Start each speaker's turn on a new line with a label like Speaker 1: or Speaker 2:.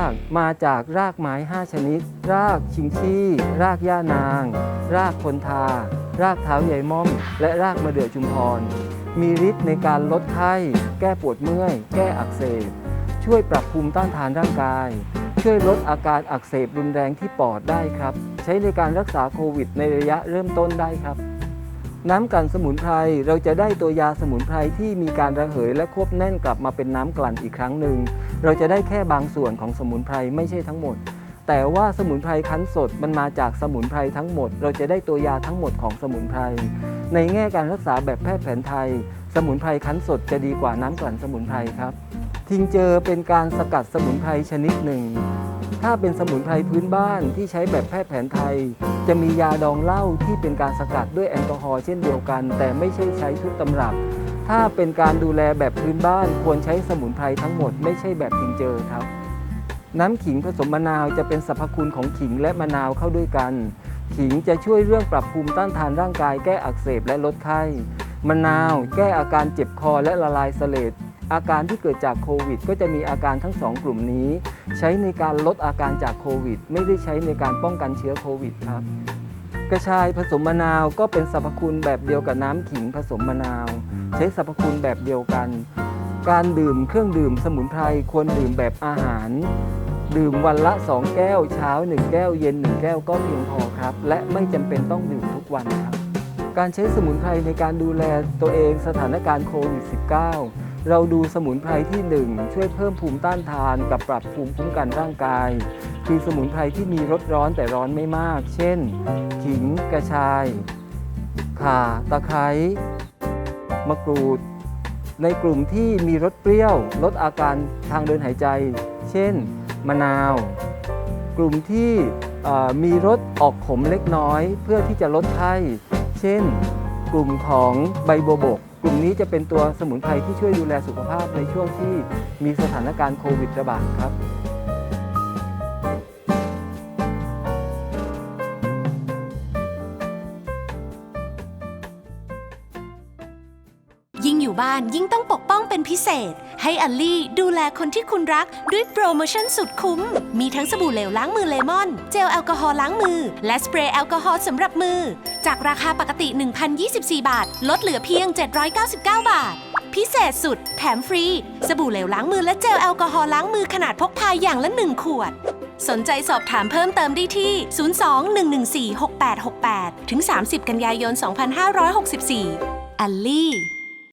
Speaker 1: ากมาจากรากไม้ 5 ชนิด รากชิงชี่ รากย่านาง รากคนทา รากเท้าใยม่อม และรากมะเดื่อจุมพร มีฤทธิ์ในการลดไข้ แก้ปวดเมื่อย แก้อักเสบ ช่วยปรับภูมิต้านทานร่างกาย ช่วยลดอาการอักเสบรุนแรงที่ปอดได้ครับ ใช้ในการรักษาโควิดในระยะเริ่มต้นได้ครับ น้ำกลั่นสมุนไพรเราจะได้ตัวยาสมุนไพรที่มีการระเหยและควบแน่นกลับมาเป็นน้ำกลั่นอีกครั้งหนึ่งเราจะได้แค่บางส่วนของสมุนไพรไม่ใช่ทั้งหมด แต่ว่าสมุนไพรคั้นสดมันมาจากสมุนไพรทั้งหมด เราจะได้ตัวยาทั้งหมดของสมุนไพรในแง่การรักษาแบบแพทย์แผนไทย สมุนไพรคั้นสดจะดีกว่าน้ำกลั่นสมุนไพรครับ ทิงเจอเป็นการสกัดสมุนไพรชนิดหนึ่ง ถ้าเป็นสมุนไพรพื้นบ้านที่ใช้แบบแพทย์แผนไทย จะมียาดองเหล้าที่เป็นการสกัดด้วยแอลกอฮอล์เช่นเดียวกัน แต่ไม่ใช่ใช้ทุกตำรับ ถ้าเป็นการดูแลแบบพื้นบ้าน ควรใช้สมุนไพรทั้งหมดไม่ใช่แบบทิงเจอครับ น้ำขิงผสมมะนาวจะเป็นสรรพคุณของขิงและมะนาวเข้าด้วยกัน ขิงจะช่วยเรื่องปรับภูมิต้านทานร่างกายแก้อักเสบและลดไข้มะนาว แก้อาการเจ็บคอและละลายเสลด อาการที่เกิดจากโควิด ก็จะมีอาการทั้งสองกลุ่มนี้ ใช้ในการลดอาการจากโควิด ไม่ได้ใช้ในการป้องกันเชื้อโควิดครับ กระชายผสมมะนาวก็เป็นสรรพคุณแบบเดียวกับน้ำขิงผสมมะนาว ใช้สรรพคุณแบบเดียวกัน การดื่มเครื่องดื่มสมุนไพรควรดื่มแบบอาหาร ดื่มวันละ 2 แก้ว เช้า 1 แก้วเย็น 1 แก้วก็เพียงพอครับ และไม่จำเป็นต้องดื่มทุกวันครับการใช้สมุนไพรในการดูแลตัวเองสถานการณ์โควิด -19 เราดูสมุนไพรที่ 1 ช่วยเพิ่มภูมิต้านทานกับปรับภูมิคุ้มกันร่างกาย คือสมุนไพรที่มีรสร้อนแต่ร้อนไม่มาก เช่น ขิง กระชาย ข่า ตะไคร้มะกรูด ในกลุ่มที่มีรสเปรี้ยว ลดอาการทางเดินหายใจ เช่น มะนาว กลุ่มที่มีรสออกขมเล็กน้อย เพื่อที่จะลดไข้ เช่น กลุ่มของใบบัวบก กลุ่มนี้จะเป็นตัวสมุนไพรที่ช่วยดูแลสุขภาพในช่วงที่มีสถานการณ์โควิดระบาดครับ
Speaker 2: ยิ่งอยู่บ้านยิ่งต้องปกป้องเป็นพิเศษ ให้อัลลี่ดูแลคนที่คุณรักด้วยโปรโมชั่นสุดคุ้ม มีทั้งสบู่เหลวล้างมือเลมอน เจลแอลกอฮอล์ล้างมือ และสเปรย์แอลกอฮอล์สำหรับมือ จากราคาปกติ 1,024 บาท ลดเหลือเพียง 799 บาท พิเศษสุด แถมฟรี สบู่เหลวล้างมือและเจลแอลกอฮอล์ล้างมือขนาดพกพาอย่างละ 1 ขวด สนใจสอบถามเพิ่มเติมได้ที่ 02-114-6868 ถึง 30 กันยายน 2564 อัลลี่